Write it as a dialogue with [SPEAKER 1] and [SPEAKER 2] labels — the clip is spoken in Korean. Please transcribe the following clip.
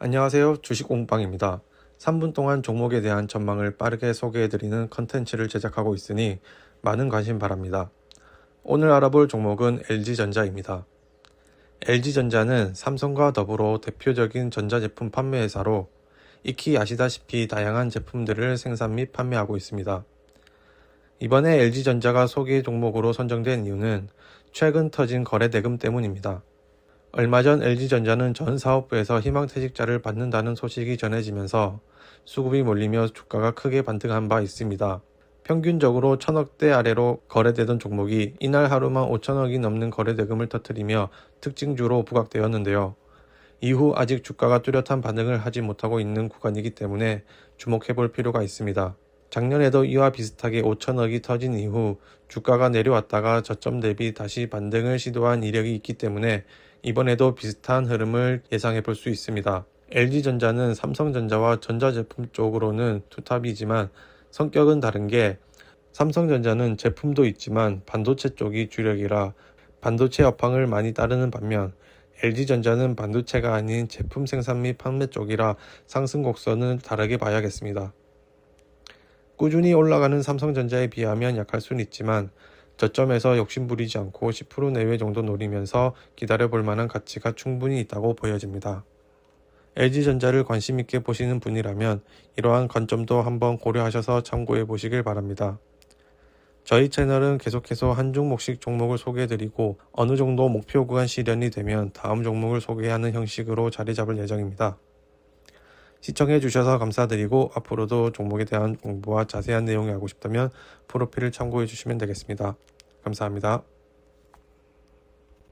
[SPEAKER 1] 안녕하세요. 주식공방입니다. 3분 동안 종목에 대한 전망을 빠르게 소개해드리는 컨텐츠를 제작하고 있으니 많은 관심 바랍니다. 오늘 알아볼 종목은 LG전자입니다. LG전자는 삼성과 더불어 대표적인 전자제품 판매회사로 익히 아시다시피 다양한 제품들을 생산 및 판매하고 있습니다. 이번에 LG전자가 소개 종목으로 선정된 이유는 최근 터진 거래 대금 때문입니다. 얼마 전 LG전자는 전 사업부에서 희망퇴직자를 받는다는 소식이 전해지면서 수급이 몰리며 주가가 크게 반등한 바 있습니다. 평균적으로 천억대 아래로 거래되던 종목이 이날 하루만 5천억이 넘는 거래대금을 터뜨리며 특징주로 부각되었는데요. 이후 아직 주가가 뚜렷한 반응을 하지 못하고 있는 구간이기 때문에 주목해 볼 필요가 있습니다. 작년에도 이와 비슷하게 5천억이 터진 이후 주가가 내려왔다가 저점 대비 다시 반등을 시도한 이력이 있기 때문에 이번에도 비슷한 흐름을 예상해 볼 수 있습니다. LG전자는 삼성전자와 전자제품 쪽으로는 투탑이지만 성격은 다른 게 삼성전자는 제품도 있지만 반도체 쪽이 주력이라 반도체 업황을 많이 따르는 반면 LG전자는 반도체가 아닌 제품 생산 및 판매 쪽이라 상승 곡선은 다르게 봐야겠습니다. 꾸준히 올라가는 삼성전자에 비하면 약할 수는 있지만 저점에서 욕심부리지 않고 10% 내외 정도 노리면서 기다려볼 만한 가치가 충분히 있다고 보여집니다. LG전자를 관심 있게 보시는 분이라면 이러한 관점도 한번 고려하셔서 참고해 보시길 바랍니다. 저희 채널은 계속해서 한 종목씩 종목을 소개해드리고 어느 정도 목표 구간 실현이 되면 다음 종목을 소개하는 형식으로 자리 잡을 예정입니다. 시청해 주셔서 감사드리고 앞으로도 종목에 대한 공부와 자세한 내용이 알고 싶다면 프로필을 참고해 주시면 되겠습니다. 감사합니다.